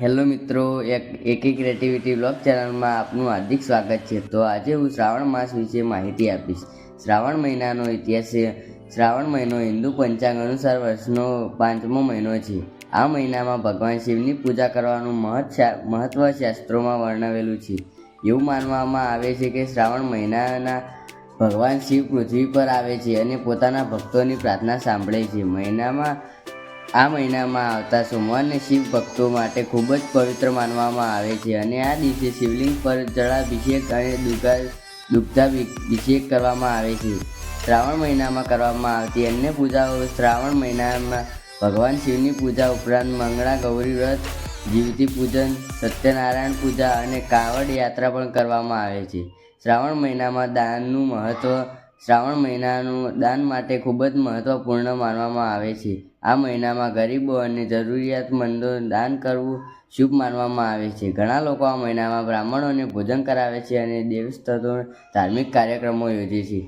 Hello મિત્રો, એક એકી ક્રિએટિવિટી બ્લોગ ચેનલમાં આપનું હાર્દિક સ્વાગત છે. તો આજે હું શ્રાવણ માસ વિશે માહિતી આપીશ. શ્રાવણ મહિનાનો ઇતિહાસ શ્રાવણ મહિનો હિન્દુ પંચાંગ અનુસાર વર્ષનો પાંચમો મહિનો છે. આ મહિનામાં ભગવાન શિવની પૂજા કરવાનું મહત્વ શાસ્ત્રોમાં વર્ણવેલું છે. એવું માનવામાં આવે છે કે શ્રાવણ મહિનાના ભગવાન શિવ પૃથ્વી પર આવે છે અને પોતાના ભક્તોની પ્રાર્થના સાંભળે છે. મહિનામાં આ મહિનામાં આવતા સોમવારને શિવ ભક્તો માટે ખૂબ જ પવિત્ર માનવામાં આવે છે અને આ દિવસે શિવલિંગ પર જળાભિષેક અને દુર્ગા દુગ્ધાભિષેક કરવામાં આવે છે. શ્રાવણ મહિનામાં કરવામાં આવતી અન્ય પૂજાઓ શ્રાવણ મહિનામાં ભગવાન શિવની પૂજા ઉપરાંત મંગળા, ગૌરી વ્રત, જીવતી પૂજન, સત્યનારાયણ પૂજા અને કાવડ યાત્રા પણ કરવામાં આવે છે. શ્રાવણ મહિનામાં દાનનું મહત્ત્વ શ્રાવણ મહિનાનું દાન માટે ખૂબ જ મહત્ત્વપૂર્ણ માનવામાં આવે છે. આ મહિનામાં ગરીબો અને જરૂરિયાતમંદો દાન કરવું શુભ માનવામાં આવે છે. ઘણા લોકો આ મહિનામાં બ્રાહ્મણોને ભોજન કરાવે છે અને દેવસ્થળો ધાર્મિક કાર્યક્રમો યોજે છે.